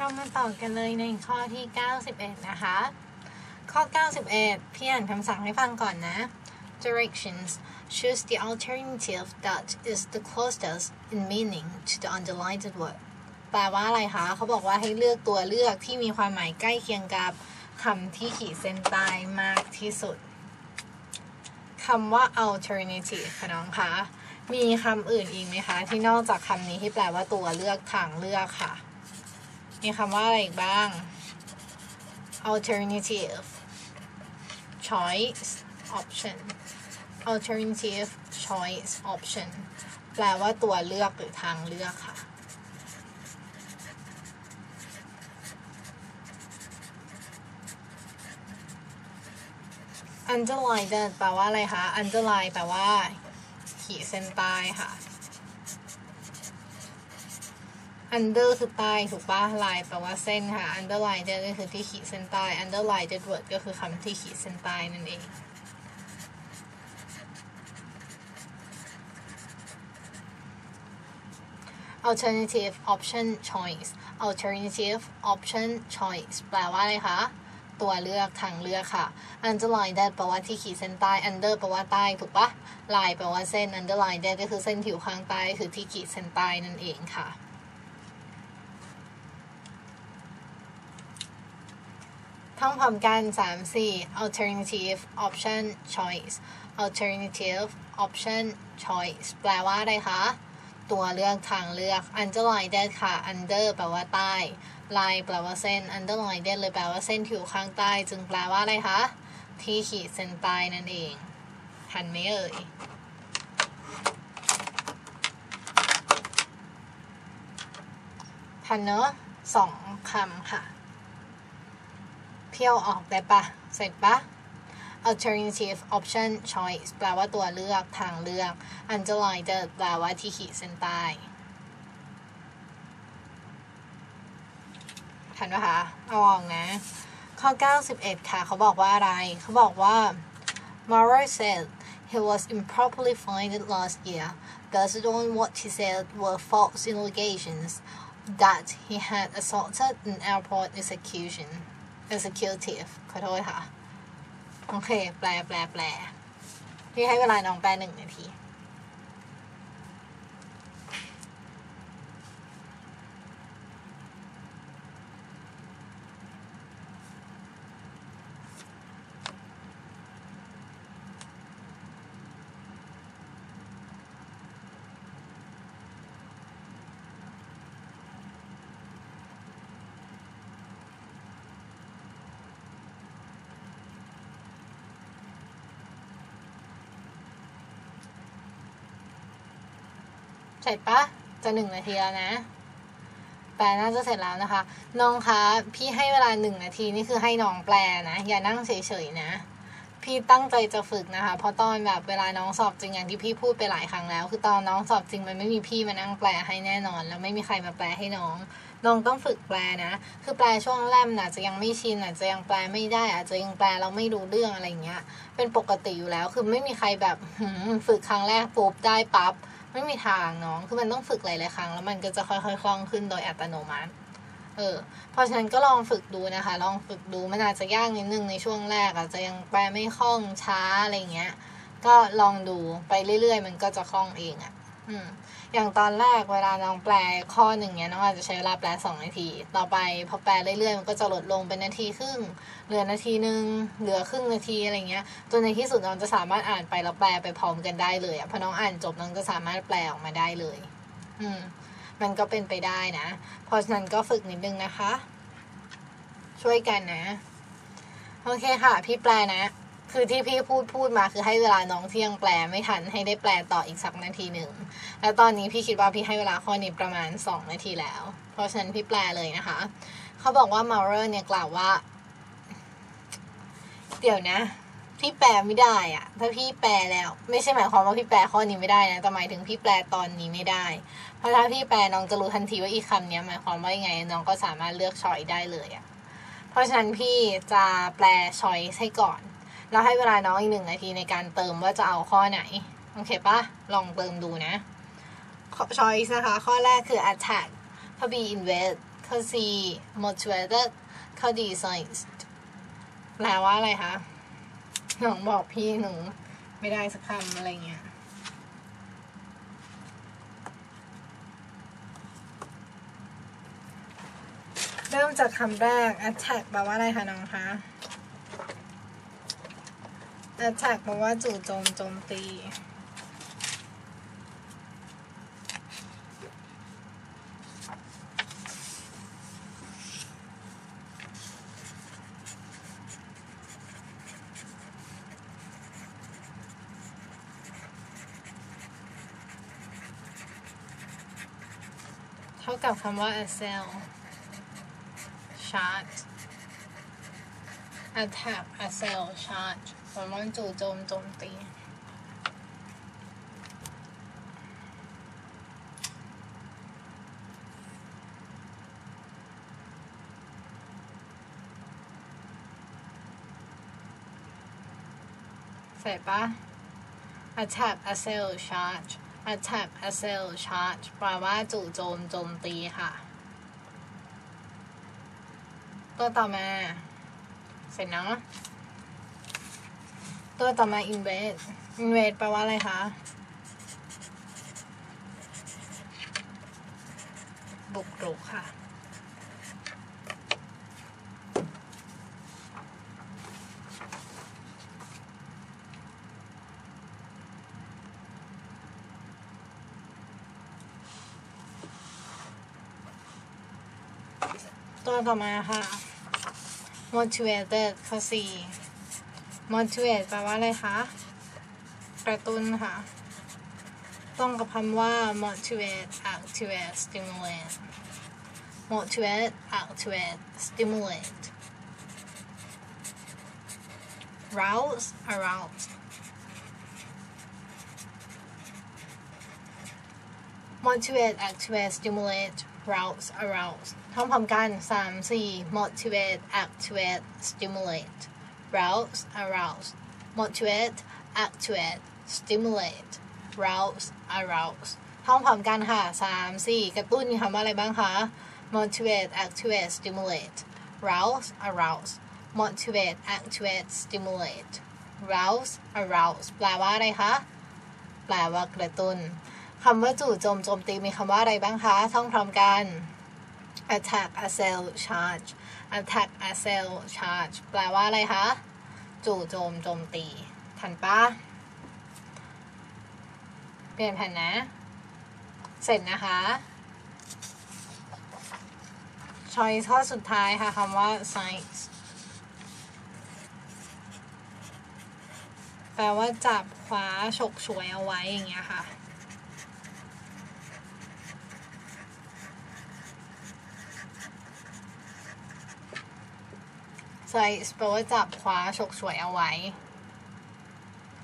เรามาต่อกันเลยในข้อที่ 91 นะคะ ข้อ 91 พี่อ่านคำสั่งให้ฟังก่อนนะ directions choose the alternative that is the closest in meaning to the underlined word แปลว่าอะไรคะเขาบอกว่าให้เลือกตัวเลือกที่มีความหมายใกล้เคียงกับคำที่ขีดเส้นใต้มากที่สุดคำว่า alternative ค่ะน้องคะ มีคำอื่นอีกไหมคะ ที่นอกจากคำนี้ที่แปลว่าตัวเลือกทางเลือกค่ะ มีคำว่าอะไรอีกบ้าง alternative choice option alternative choice option แปลว่าตัวเลือกหรือทางเลือกค่ะ underline แปลว่าอะไรคะ underline แปลว่า ขีดเส้นใต้ค่ะ under คือใต้ถูกปะ line แปลว่าเส้นค่ะ underline ก็คือที่ขีดเส้นใต้ underline word ก็คือคำที่ขีดเส้นใต้นั่นเอง alternative option choice alternative option choice แปลว่าอะไรคะ ตัวเลือกทางเลือกค่ะ underline that แปลว่าที่ขีดเส้นใต้ under แปลว่าใต้ถูกปะ line แปลว่าเส้น underline that ก็คือเส้นที่อยู่ข้างใต้คือที่ขีดเส้นใต้นั่นเองค่ะ ท่องพร้อมกัน 3 4 alternative option choice alternative option choice แปลว่าอะไรคะ ตัวเลือกทางเลือก underline that ค่ะ under แปลว่าใต้ line แปลว่าเส้น underline that เลยแปลว่าเส้นที่อยู่ข้างใต้ จึงแปลว่าอะไรคะ ที่ขีดเส้นใต้นั่นเอง ทันไหมเอ่ยทันเนอะสองคำค่ะ เพี้ยวออกได้ปะเสร็จปะ alternative option choice แปลว่าตัวเลือกทางเลือก underline จะแปลว่าที่ขีดเส้นใต้ทันปะคะ เอาออกนะ ข้อ 91 ค่ะ เขาบอกว่าอะไร เขาบอกว่า Mara said he was improperly fined last year based on what he said were false allegations that he had assaulted an airport execution executive ขอโทษค่ะ โอเค แปล แปล แปล พี่ให้เวลาน้องแปลหนึ่งนาที ร็จปะจะหนึ่งนาทีแล้วนะแปลน่าจะเสร็จแล้วนะคะ น้องคะ พี่ให้เวลาหนึ่งนาทีนี่คือให้น้องแปลนะ อย่านั่งเฉยๆนะ พี่ตั้งใจจะฝึกนะคะ เพราะตอนแบบเวลาน้องสอบจริงอย่างที่พี่พูดไปหลายครั้งแล้ว คือตอนน้องสอบจริงมันไม่มีพี่มานั่งแปลให้แน่นอน แล้วไม่มีใครมาแปลให้น้อง น้องต้องฝึกแปลนะ คือแปลช่วงแรกน่ะจะยังไม่ชินอาจจะยังแปลไม่ได้ อาจจะยังแปลเราไม่รู้เรื่องอะไรเงี้ย เป็นปกติอยู่แล้ว คือไม่มีใครแบบฝึกครั้งแรกปุ๊บได้ปั๊บ ไม่มีทางน้อง คือมันต้องฝึกหลายๆครั้ง แล้วมันก็จะค่อยๆคล่องขึ้นโดยอัตโนมัติ เออ เพราะฉะนั้นก็ลองฝึกดูนะคะ ลองฝึกดู มันอาจจะยากนิดนึงในช่วงแรกอาจจะยังแปลไม่คล่องช้าอะไรเงี้ย ก็ลองดูไปเรื่อยๆ มันก็จะคล่องเองอะ่ะ อย่างตอนแรกเวลาน้องแปลข้อหนึ่งเนี้ยน้องอาจจะใช้เวลาแปลสองนาที ต่อไปพอแปลเรื่อยๆมันก็จะลดลงเป็นนาทีครึ่ง เหลือนาทีหนึ่งเหลือครึ่งนาทีอะไรเงี้ยจนในที่สุดน้องจะสามารถอ่านไปแล้วแปลไปพร้อมกันได้เลยอะพอน้องอ่านจบน้องจะสามารถแปลออกมาได้เลย อืม มันก็เป็นไปได้นะ เพราะฉะนั้นก็ฝึกนิดนึงนะคะ ช่วยกันนะ โอเคค่ะ พี่แปลนะ คือที่พี่พูดพูดมาคือให้เวลาน้องที่ยังแปลไม่ทันให้ได้แปลต่ออีกสักนาทีหนึ่ง แล้วตอนนี้พี่คิดว่าพี่ให้เวลาข้อนี้ประมาณ 2 นาทีแล้ว เพราะฉะนั้นพี่แปลเลยนะคะ เขาบอกว่า Maurer เนี่ยกล่าวว่า เดี๋ยวนะ พี่แปลไม่ได้อะถ้าพี่แปลแล้ว ไม่ใช่หมายความว่าพี่แปลข้อนี้ไม่ได้นะแต่หมายถึงพี่แปลตอนนี้ไม่ได้ เพราะถ้าพี่แปลน้องจะรู้ทันทีว่าอีกคำนี้หมายความว่ายังไง น้องก็สามารถเลือกชอยได้เลยอะเพราะฉะนั้นพี่จะแปลชอยให้ก่อน แล้วให้เวลาน้องอีกหนึ่งนาทีในการเติมว่าจะเอาข้อไหน โอเคปะลองเติมดูนะ choice นะคะ ข้อแรกคือ attack ถ้า be invade ข้อ C motivated ข้อ D science แปลว่าอะไรคะหนูบอกพี่หนูไม่ได้สักคำอะไรเงี้ยเริ่มจากคำแรก attack แปลว่าอะไรคะน้องคะ attack แปลว่าจู่โจมโจมตี เท่ากับคำว่า assail charge attack assail charge แปลว่าจู่โจมโจมตีใส่ปะ attack assail charge attack assail charge แปลว่าจู่โจมโจมตีค่ะ ตัวต่อมา เสร็จเนาะ ตัวต่อมา invade invade แปลว่าอะไรคะ บุกรุกค่ะ ตัวต่อมาค่ะ motivated ข้อ 4 motivate แปลว่าอะไรคะ กระตุ้นค่ะ ต้องกับคำว่า motivate activate stimulate motivate activate stimulate rouse arouse motivate activate stimulate rouse arouse ท่องพร้อมกันสามสี่ motivate activate stimulate rouse arouse motivate activate stimulate rouse arouse ท่องพร้อมกันค่ะสามสี่กระตุ้นคำว่าอะไรบ้างคะ motivate activate stimulate rouse arouse motivate activate stimulate rouse arouse แปลว่าอะไรคะ แปลว่ากระตุ้นคำว่าจู่โจมโจมตีมีคำว่าอะไรบ้างคะ ท่องพร้อมกัน attack assail charge attack assail charge แปลว่าอะไรคะ จู่โจมโจมตี ทันปะเปลี่ยนแผ่นนะ เสร็จนะคะชอยข้อสุดท้ายค่ะคำว่า science แปลว่าจับคว้าฉกฉวยเอาไว้อย่างเงี้ยค่ะ ใส่แปลว่าจับคว้าฉกฉวยเอาไว้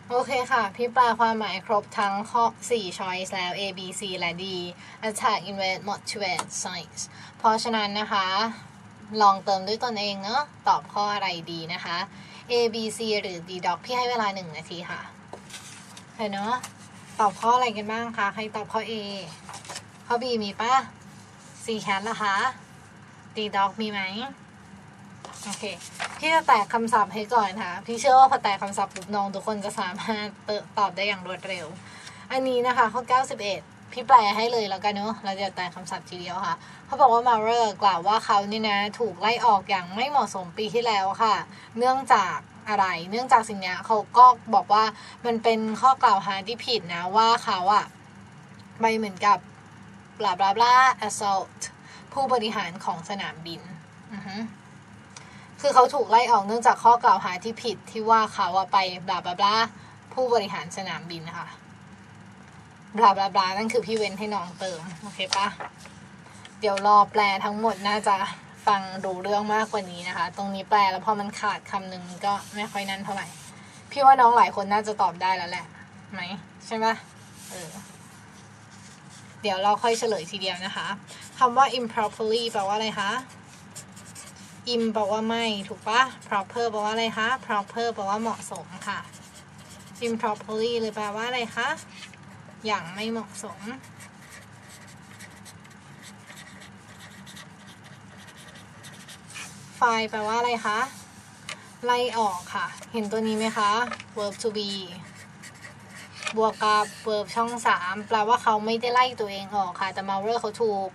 โอเคค่ะ พี่ปลาความหมายครบทั้งข้อ4 choice แล้ว A B C และ D attack invade motivate science เพราะฉะนั้นนะคะ ลองเติมด้วยตนเองเนาะตอบข้ออะไรดีนะคะ A B C หรือ D doc พี่ให้เวลา 1 นาทีค่ะเห็นเนาะตอบข้ออะไรกันบ้างคะใครตอบข้อ A ข้อ B มีปะ C cat ล่ะคะ D doc มีไหม โอเค พี่จะแตกคำศัพท์ให้ก่อนค่ะ พี่เชื่อว่าพอแตกคำศัพท์ปุ๊บน้องทุกคนจะสามารถเติตอบได้อย่างรวดเร็ว อันนี้นะคะข้อ 91 พี่แปลให้เลยแล้วกันเนาะเราจะแตกคำศัพท์ทีเดียวค่ะ เขาบอกว่ามาเรอร์กล่าวว่าเขานี่นะ ถูกไล่ออกอย่างไม่เหมาะสมปีที่แล้วค่ะ เนื่องจากอะไร เนื่องจากสิ่งนี้เขาก็บอกว่ามันเป็นข้อกล่าวหาที่ผิดนะว่าเขาอะไปเหมือนกับ bla bla bla assault ผู้บริหารของสนามบิน อือฮึ คือเขาถูกไล่ออกเนื่องจากข้อกล่าวหาที่ผิดที่ว่าเขาอะไปบลาบลาบลาผู้บริหารสนามบินค่ะบลาบลาบลานั่นคือพี่เว้นให้น้องเติม โอเคปะเดี๋ยวรอแปลทั้งหมดน่าจะฟังดูเรื่องมากกว่านี้นะคะ ตรงนี้แปลแล้วพอมันขาดคำหนึ่งก็ไม่ค่อยนั่นเท่าไหร่ พี่ว่าน้องหลายคนน่าจะตอบได้แล้วแหละไหมใช่ปะเออเดี๋ยวเราค่อยเฉลยทีเดียวนะคะคำว่า improperly แปลว่าอะไรคะ im แปลว่าไม่ถูกปะ proper แปลว่าอะไรคะ proper แปลว่าเหมาะสมค่ะ improperly เลยแปลว่าอะไรคะ อย่างไม่เหมาะสม fire แปลว่าอะไรคะ ไล่ออกค่ะ เห็นตัวนี้ไหมคะ verb to be บวกกับ verb ช่องสามแปลว่าเขาไม่ได้ไล่ตัวเองออกค่ะ แต่ Maurer เขาถูก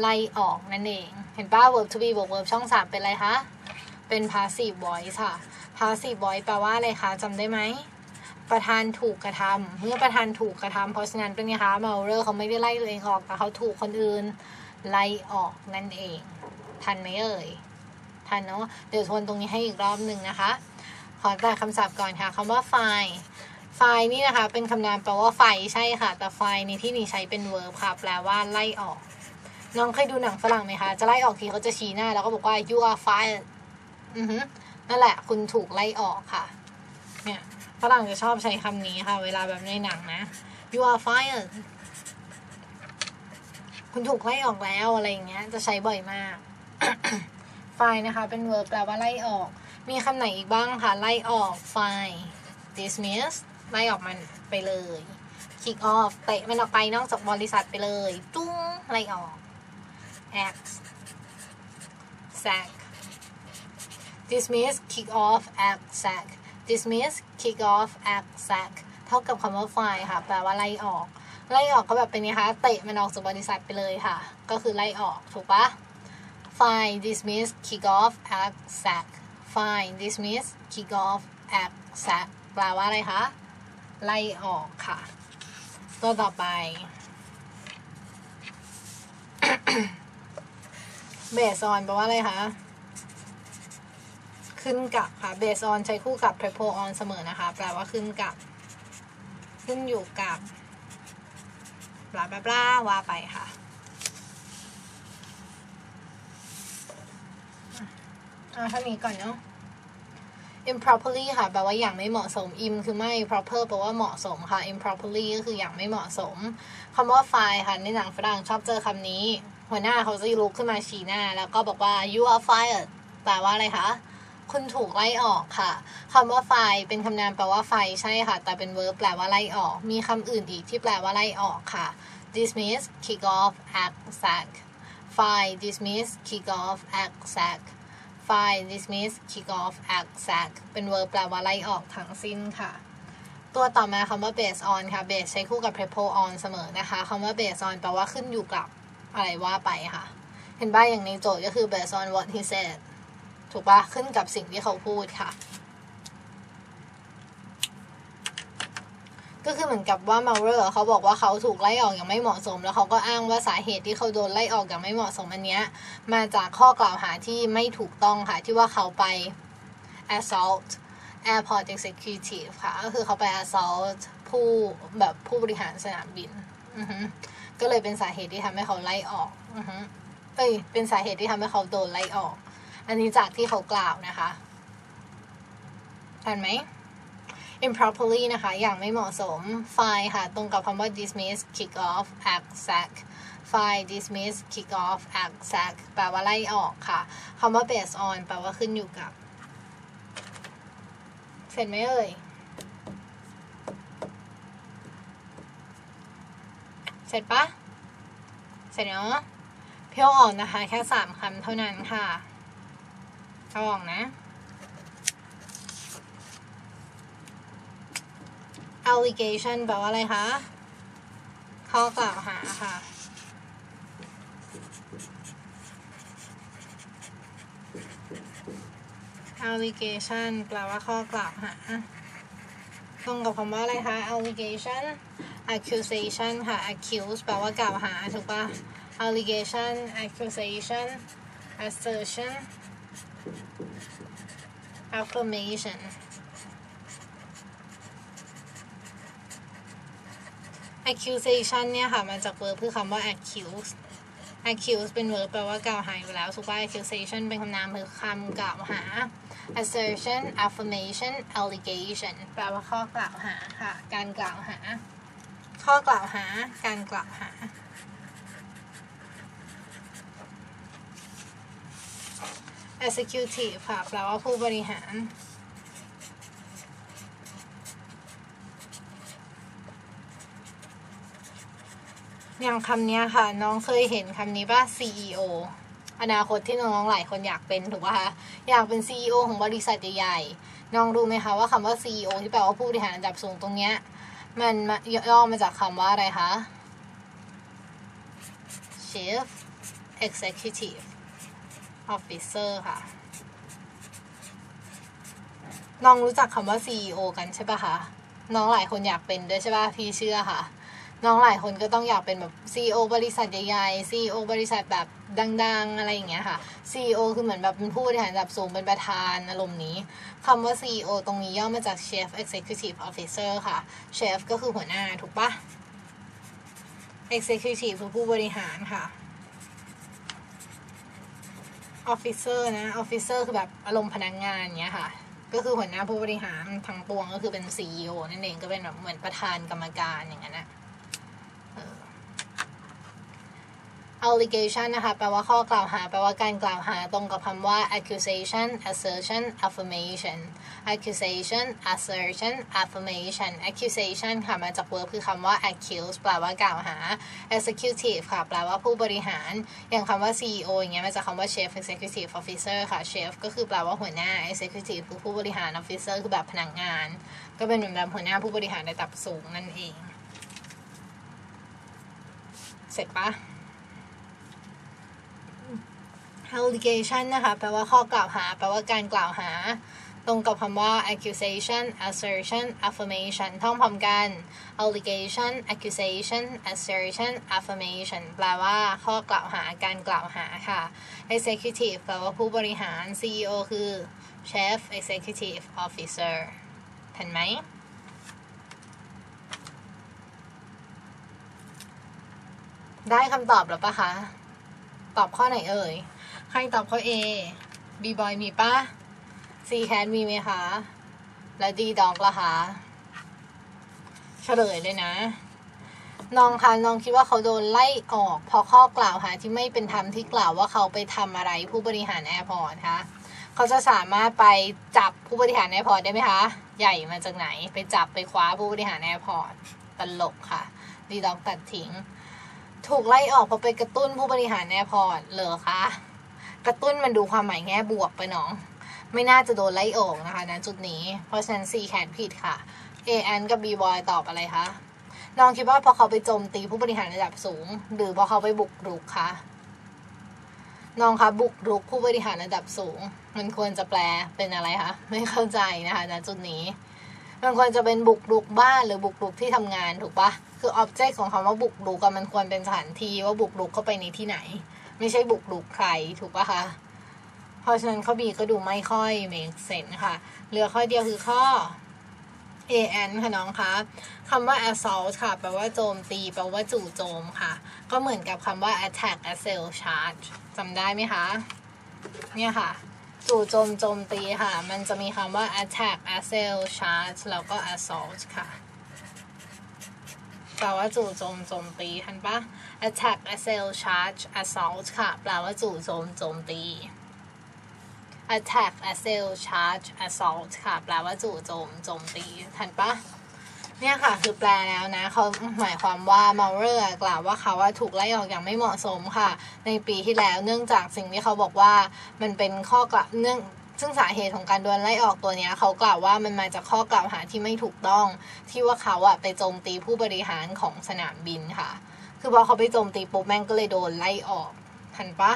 ไล่ออกนั่นเอง เห็นป่ะ verb to be บวก verb ช่องสามเป็นอะไรคะ เป็น passive voice ค่ะ passive voice แปลว่าอะไรคะจำได้ไหม ประธานถูกกระทำเมื่อประธานถูกกระทำเพราะฉะนั้นเป็นไงคะ Maurer เขาไม่ได้ไล่ตัวเองออกแต่เขาถูกคนอื่นไล่ออกนั่นเอง ทันไหมเอ่ย ทันเนาะเดี๋ยวทวนตรงนี้ให้อีกรอบหนึ่งนะคะ ขอแต่คำศัพท์ก่อนค่ะคำว่า file ไฟนี่นะคะ เป็นคำนามแปลว่าไฟใช่ค่ะ แต่ไฟในที่นี้ใช้เป็น verb ค่ะแปลว่าไล่ออก น้องเคยดูหนังฝรั่งไหมคะ จะไล่ออกทีเขาจะชี้หน้า แล้วก็บอกว่า you are fired อือฮึนั่นแหละ คุณถูกไล่ออกค่ะ เนี่ยฝรั่งจะชอบใช้คำนี้ค่ะ เวลาแบบในหนังนะ you are fired คุณถูกไล่ออกแล้วอะไรอย่างเงี้ย จะใช้บ่อยมากไฟล์นะคะ เป็น verb แปลว่าไล่ออก มีคำไหนอีกบ้างคะ ไล่ออกไฟล์ dismiss ไล่ออกมันไปเลย kick off เตะมันออกไปนอกจากบริษัทไปเลยตุ้งไล่ออก X sack dismiss kick off at sack dismiss kick off at sack เท่ากับคำว่า fire ค่ะ แปลว่าไล่ออก ไล่ออกก็แบบเป็นไงคะเตะมันออกจากบริษัทไปเลยค่ะ ก็คือไล่ออกถูกปะ fine dismiss kick off at sack fine dismiss kick off at sack แปลว่าอะไรคะ ไล่ออกค่ะ ตัวต่อไป เบสออนแปลว่าอะไรคะ ขึ้นกับค่ะเบสออนใช้คู่กับ triple on เสมอนะคะ แปลว่าขึ้นกับ ขึ้นอยู่กับบลาบลาบลาว่าไปค่ะ อ่าเท่านี้ก่อนเนาะ improperly ค่ะ แปลว่าอย่างไม่เหมาะสม im คือไม่ proper แปลว่าเหมาะสมค่ะ improperly ก็คืออย่างไม่เหมาะสมคำว่า fire ค่ะ ในหนังฝรั่งชอบเจอคำนี้ หัวหน้าเขาจะลุกขึ้นมาชี้หน้า แล้วก็บอกว่า you are fired แปลว่าอะไรคะ คุณถูกไล่ออกค่ะคำว่า fire เป็นคำนามแปลว่าไฟใช่ค่ะ แต่เป็น verb แปลว่าไล่ออก มีคำอื่นอีกที่แปลว่าไล่ออกค่ะ dismiss kick off act sack fire dismiss kick off act sack fire dismiss kick off act sack เป็น verb แปลว่าไล่ออกทั้งสิ้นค่ะตัวต่อมาคำว่า based on ค่ะ based ใช้คู่กับ prepo on เสมอนะคะคำว่า based on แปลว่าขึ้นอยู่กับ อะไรว่าไปค่ะ เห็นป่ะอย่างในโจทย์ก็คือ based on what he said ถูกปะขึ้นกับสิ่งที่เขาพูดค่ะ ก็คือเหมือนกับว่ามาเรอร์เขาบอกว่าเขาถูกไล่ออกอย่างไม่เหมาะสม แล้วเขาก็อ้างว่าสาเหตุที่เขาโดนไล่ออกอย่างไม่เหมาะสมอันเนี้ยมาจากข้อกล่าวหาที่ไม่ถูกต้องค่ะ ที่ว่าเขาไป assault airport executive ค่ะ ก็คือเขาไป assault ผู้แบบผู้บริหารสนามบินอือ ก็เลยเป็นสาเหตุที่ทำให้เขาไล่ออกอือฮึเอ้ยเป็นสาเหตุที่ทำให้เขาโดนไล่ออก อันนี้จากที่เขากล่าวนะคะทันไหม improperly นะคะ อย่างไม่เหมาะสม fine ค่ะ ตรงกับคำว่า dismiss kick off act sack fine dismiss kick off act sack แปลว่าไล่ออกค่ะ คำว่า based on แปลว่าขึ้นอยู่กับ เสร็จไหมเอ่ย เสร็จปะเสร็จเนาะเพียวออกนะคะ แค่สามคำเท่านั้นค่ะเอาออกนะ allegation แปลว่าอะไรคะ ข้อกล่าวหาค่ะ allegation แปลว่าข้อกล่าวหา ตรงกับคำว่าอะไรคะ allegation accusation ค่ะ accuse แปลว่ากล่าวหา ถูกปะ allegation accusation assertion affirmation accusation เนี่ยค่ะ มาจาก verb คือคำว่า accuse accuse เป็น verb แปลว่ากล่าวหาอยู่แล้วถูกปะ accusation เป็นคำนามคือคำกล่าวหา assertion affirmation allegation แปลว่าข้อกล่าวหาค่ะ การกล่าวหา ข้อกล่าวหาการกล่าวหา executive ค่ะแปลว่าผู้บริหาร อย่างคำนี้ค่ะ น้องเคยเห็นคำนี้ป่ะ CEO อนาคตที่น้องๆหลายคนอยากเป็นถูกป่ะคะอยากเป็น CEO ของบริษัทใหญ่ๆน้องรู้ไหมคะว่าคำว่า CEO ที่แปลว่าผู้บริหารระดับสูงตรงเนี้ย มันย่อมาจากคำว่าอะไรคะ Chief Executive Officer ค่ะ น้องรู้จักคำว่า CEO กันใช่ปะคะ น้องหลายคนอยากเป็นด้วยใช่ปะพี่เชื่อค่ะ น้องหลายคนก็ต้องอยากเป็นแบบ CEO บริษัทใหญ่ๆ CEO บริษัทแบบดัง ๆ อะไรอย่างเงี้ยค่ะ CEO คือเหมือนแบบเป็นผู้บริหารระดับสูงเป็นประธานอารมณ์นี้คำว่า CEO ตรงนี้ย่อมาจาก Chief Executive Officer ค่ะ Chef ก็คือหัวหน้าถูกปะ Executive คือผู้บริหารค่ะ Officer นะ Officer คือแบบอารมณ์พนักงานเงี้ยค่ะก็คือหัวหน้าผู้บริหารทั้งปวงก็คือเป็น CEO นั่นเองก็เป็นแบบเหมือนประธานกรรมการอย่างนั้นนะเออ allegation นะคะ แปลว่าข้อกล่าวหา แปลว่าการกล่าวหา ตรงกับคำว่า accusation assertion affirmation accusation assertion affirmation accusation ค่ะ มาจาก verb คือคำว่า accuse แปลว่ากล่าวหา executive ค่ะ แปลว่าผู้บริหาร อย่างคำว่า CEO อย่างเงี้ย มาจากคำว่า chief executive officer ค่ะ chief ก็คือแปลว่าหัวหน้า executive คือผู้บริหาร officer คือแบบพนักงาน ก็เป็นเหมือนแบบหัวหน้าผู้บริหารระดับสูงนั่นเอง เสร็จปะ allegation นะคะแปลว่าข้อกล่าวหา แปลว่าการกล่าวหา ตรงกับคำว่า accusation assertion affirmation ท่องพร้อมกัน allegation accusation assertion affirmation แปลว่าข้อกล่าวหาการกล่าวหาค่ะ executive แปลว่าผู้บริหาร CEO คือ chief executive officer เห็นไหม ได้คำตอบแล้วปะคะ ตอบข้อไหนเอ่ย ใครตอบเข้อ A B boy มีปะ C cat มีไหมคะ แล้ว D dog ล่ะคะเฉลยเลยนะน้องคะน้องคิดว่าเขาโดนไล่ออก เพราะข้อกล่าวหาที่ไม่เป็นธรรมที่กล่าวว่าเขาไปทำอะไรผู้บริหารแอร์พอร์ตคะเขาจะสามารถไปจับผู้บริหารแอร์พอร์ตได้ไหมคะ ใหญ่มาจากไหน ไปจับไปคว้าผู้บริหารแอร์พอร์ตตลกค่ะ ดีดอกตัดทิ้ง ถูกไล่ออกเพราะไปกระตุ้นผู้บริหารแอร์พอร์ตเหรอคะ กระตุ้นมันดูความหมายแง่บวกไปเนาะไม่น่าจะโดนไล่ออกนะคะณจุดนี้ เพราะฉะนั้น C แขนผิดค่ะ A แอนกับ B boy ตอบอะไรคะน้องคิดว่าพอเขาไปโจมตีผู้บริหารระดับสูง หรือพอเขาไปบุกรุกคะน้องคะบุกรุกผู้บริหารระดับสูง มันควรจะแปลเป็นอะไรคะไม่เข้าใจนะคะณจุดนี้มันควรจะเป็นบุกรุกบ้านหรือบุกรุกที่ทำงานถูกปะคือออบเจกต์ของคำว่าบุกรุกมันควรเป็นสถานที่ว่าบุกรุกเข้าไปในที่ไหน ไม่ใช่บุกรุกใครถูกปะคะ เพราะฉะนั้นข้อ B ก็ดูไม่ค่อย make sense ค่ะ เหลือข้อเดียวคือข้อ A N ค่ะน้องคะคำว่า assault ค่ะ แปลว่าโจมตี แปลว่าจู่โจมค่ะ ก็เหมือนกับคำว่า attack assault charge จำได้ไหมคะ เนี่ยค่ะ จู่โจมโจมตีค่ะ มันจะมีคำว่า attack assault charge แล้วก็ assault ค่ะ แปลว่าจู่โจมโจมตีทันปะ attack assault charge assault ค่ะ แปลว่าจู่โจมโจมตี attack assault charge assault ค่ะ แปลว่าจู่โจมโจมตีทันปะเนี่ยค่ะ คือแปลแล้วนะเขาหมายความว่าเมาเรอร์กล่าวว่าเขาว่าถูกไล่ออกอย่างไม่เหมาะสมค่ะ ในปีที่แล้วเนื่องจากสิ่งที่เขาบอกว่ามันเป็นข้อกล่าวเนื่อง ซึ่งสาเหตุของการโดนไล่ออกตัวนี้เขากล่าวว่ามันมาจากข้อกล่าวหาที่ไม่ถูกต้อง ที่ว่าเขาอะไปโจมตีผู้บริหารของสนามบินค่ะ คือพอเขาไปโจมตีปุ๊บแม่งก็เลยโดนไล่ออกทันปะ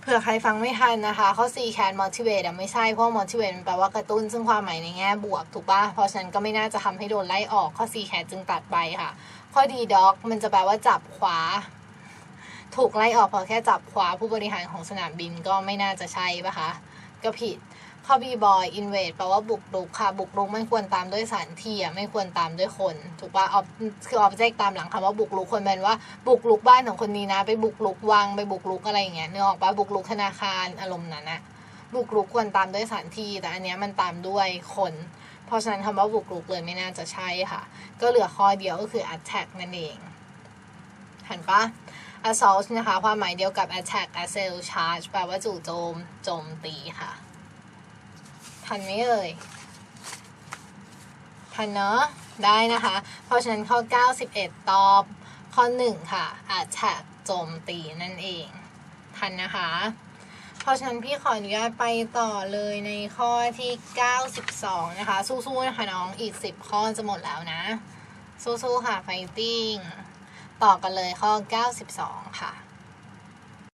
เผื่อใครฟังไม่ทันนะคะข้อ C can motivate อะไม่ใช่เพราะ motivate มันแปลว่ากระตุ้น ซึ่งความหมายในแง่บวกถูกปะเพราะฉะนั้นก็ไม่น่าจะทำให้โดนไล่ออกข้อ C can จึงตัดไปค่ะ ข้อ D dog มันจะแปลว่าจับขวา ถูกไล่ออกเพราะแค่จับขวาผู้บริหารของสนามบินก็ไม่น่าจะใช่ปะคะ ก็ผิดข้อ B boy invade แปลว่าบุกรุกค่ะ บุกรุกไม่ควรตามด้วยสถานที่อะไม่ควรตามด้วยคน ถูกปะ ob คือ object ตามหลังคำว่าบุกรุกคนเป็นว่าบุกรุกบ้านของคนนี้นะ ไปบุกรุกวังไปบุกรุกอะไรอย่างเงี้ยเนึกออกปะบุกรุกธนาคารอารมณ์นั้นอะบุกรุกควรตามด้วยสถานที่ แต่อันเนี้ยมันตามด้วยคน เพราะฉะนั้นคำว่าบุกรุกเลยไม่น่าจะใช่ค่ะ ก็เหลือข้อเดียวก็คือ attack นั่นเองเห็นปะ assault นะคะ ความหมายเดียวกับ attack assail charge แปลว่าจู่โจม โจมตีค่ะ ทันไหมเอ่ย ทันเนาะได้นะคะ เพราะฉะนั้นข้อ 91 ตอบ ข้อ 1 ค่ะ attack โจมตีนั่นเอง ทันนะคะ เพราะฉะนั้นพี่ขออนุญาตไปต่อเลยในข้อที่ 92 นะคะ สู้ๆนะคะน้องอีก 10 ข้อจะหมดแล้วนะ สู้ๆค่ะ fighting ต่อกันเลยข้อ 92 ค่ะ